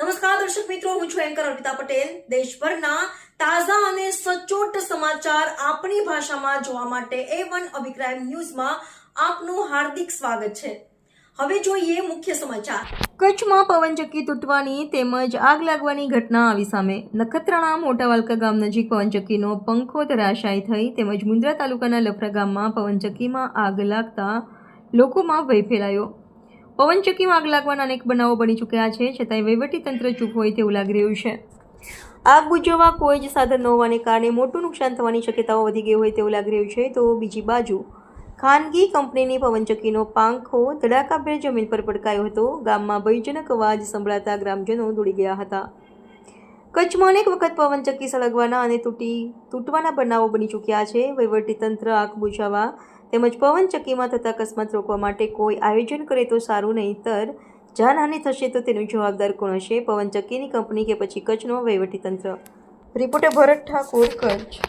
નમસ્કાર, દર્શક મિત્રો, હું છું એન્કર અર્પિતા પટેલ. દેશભરના તાજા અને સચોટ સમાચાર આપણી ભાષામાં જોવા માટે એ વન અભિક્રાઇમ ન્યૂઝમાં આપનું હાર્દિક સ્વાગત છે. હવે જોઈએ મુખ્ય સમાચાર. કચ્છમાં પવનચક્કી તૂટવાની તેમજ આગ લાગવાની ઘટના આવી સામે. નખત્રાણા મોટાવાલકા ગામ નજીક પવનચક્કીનો પંખો ધરાશાય થઈ તેમજ મુન્દ્રા તાલુકાના લફરા ગામમાં પવનચક્કીમાં આગ લાગતા લોકોમાં ભય ફેલાયો. પવનચક્કીમાં આગ લાગવાના અનેક બનાવો બની ચૂક્યા છે, છતાંય વહીવટીતંત્ર ચૂપ હોય તેવું લાગી રહ્યું છે. આગ બુજવવા કોઈ જ સાધન ન હોવાને કારણે મોટું નુકસાન થવાની શક્યતાઓ વધી ગઈ હોય તેવું લાગી રહ્યું છે, તો બીજી બાજુ. ખાનગી કંપનીની પવનચક્કીનો પાંખો ધડાકાભેર જમીન પર પડકાયો હતો. ગામમાં ભયજનક અવાજ સંભળાતા ગ્રામજનો દોડી ગયા હતા. કચ્છમાં અનેક વખત પવનચક્કી સળગવાના અને તૂટી, તૂટવાના બનાવો બની ચૂક્યા છે. વહીવટીતંત્ર આગ બુઝાવવા તેમજ પવનચક્કીમાં થતા અકસ્માત રોકવા માટે કોઈ આયોજન કરે તો સારું નહીંતર જાનહાનિ થશે તો તેનું જવાબદાર કોણ હશે? પવનચક્કીની કંપની કે પછી કચ્છનો વહીવટીતંત્ર? રિપોર્ટર ભરત ઠાકોર, કચ્છ.